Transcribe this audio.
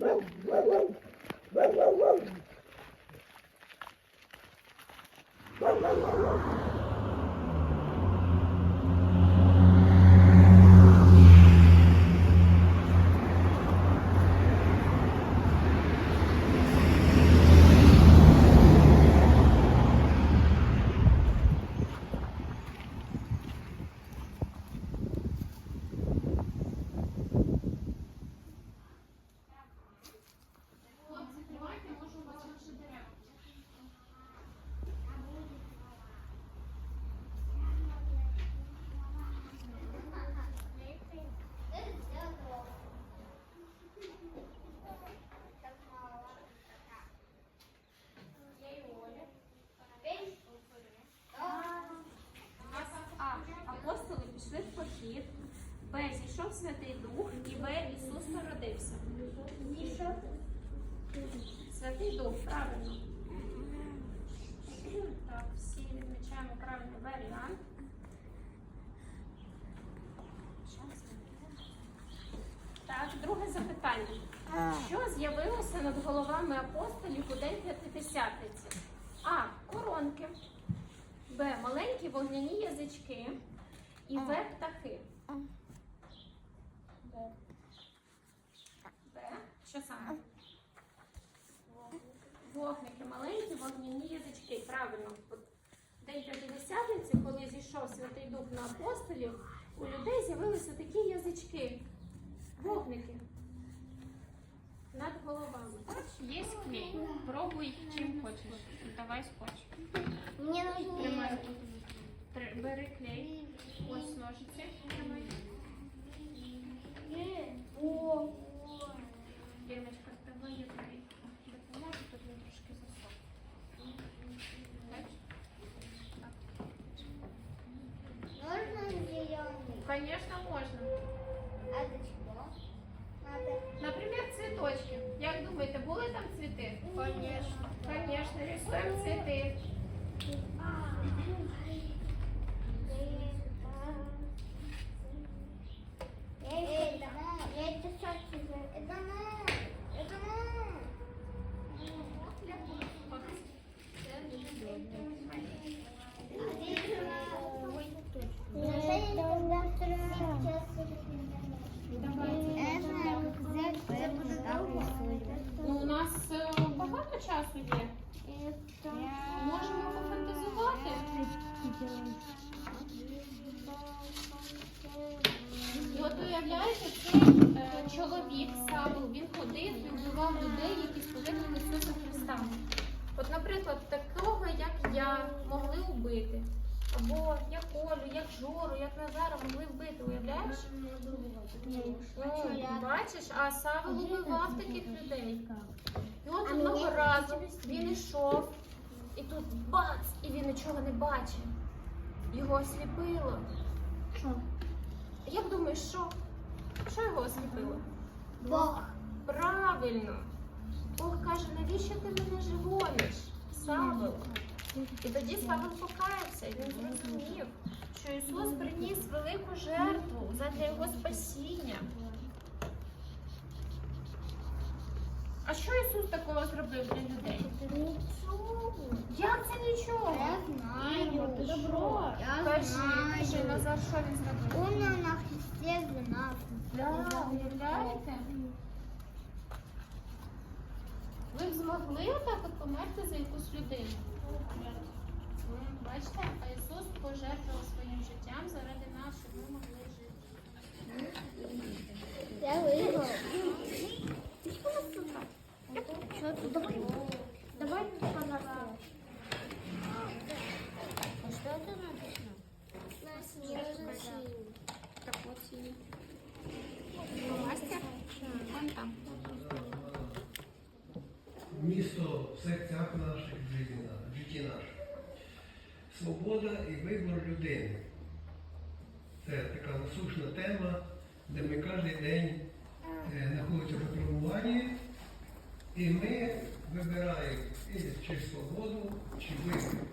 Woo, woo, woo. Б. Зійшов Святий Дух. І В. Ісус народився. Святий Дух, правильно. Так, всі відмічаємо правильний варіант. Так, друге запитання. Що з'явилося над головами апостолів у день п'ятидесятниці? А. Коронки. Б. Маленькі вогняні язички. І В. Птахи. Б. Б. Що саме? Вогники, маленькі вогняні язички. Правильно. День П'ятидесятниці, коли зійшов Святий Дух на апостолів, у людей з'явилися такі язички. Вогники. Над головами. Є клей. Пробуй чим хочеш. Давай скотч. Мне нужно Бери клей. Ось ножиці. Тримай. О, Ірмочка, давай я тобі допоможу, тут він трошки засох. Бачиш? можно зеленый? можно. А для чего? Надо. цветочки. Я думаю, это были там цветы? Конечно. Конечно, рисуем цвіти. Уявляєте, цей е, чоловік Савл, він ходив і вбивав людей, які сповідали Ісуса Христа. От, наприклад, такого, як я, могли вбити. Або як Олю, як Жору, як Назара могли вбити, уявляєш? Ну, бачиш, а Савл убивав таких людей. І от одного разу він йшов, і тут бац, і він нічого не бачив. Його осліпило. Як думаєш, що? Що його осліпило? Бог. Правильно. Бог каже, навіщо ти мене живониш? Савел. І тоді Савел покаявся, і він зрозумів, що Ісус приніс велику жертву задля його спасіння. А що Ісус такого зробив для людей? Як це нічого? Я знаю. Ти що? Я Кажи, знаю. кажи, Назар, що він зробив? Он на Христе за нас. Да, уявляєте? Ви б змогли отак от померти за якусь людину? Бачите, а Ісус пожертвував своїм життям заради нас, щоб ми могли жити. Я выиграл. Что тут давай? Давай. А что это написано? Так от сині. Місто в серцях наших, в житті на- наших. Свобода і вибор людини. Це така насущна тема, де ми кожен день е, знаходимося в випробуванні, і ми вибираємо чи свободу, чи вибір.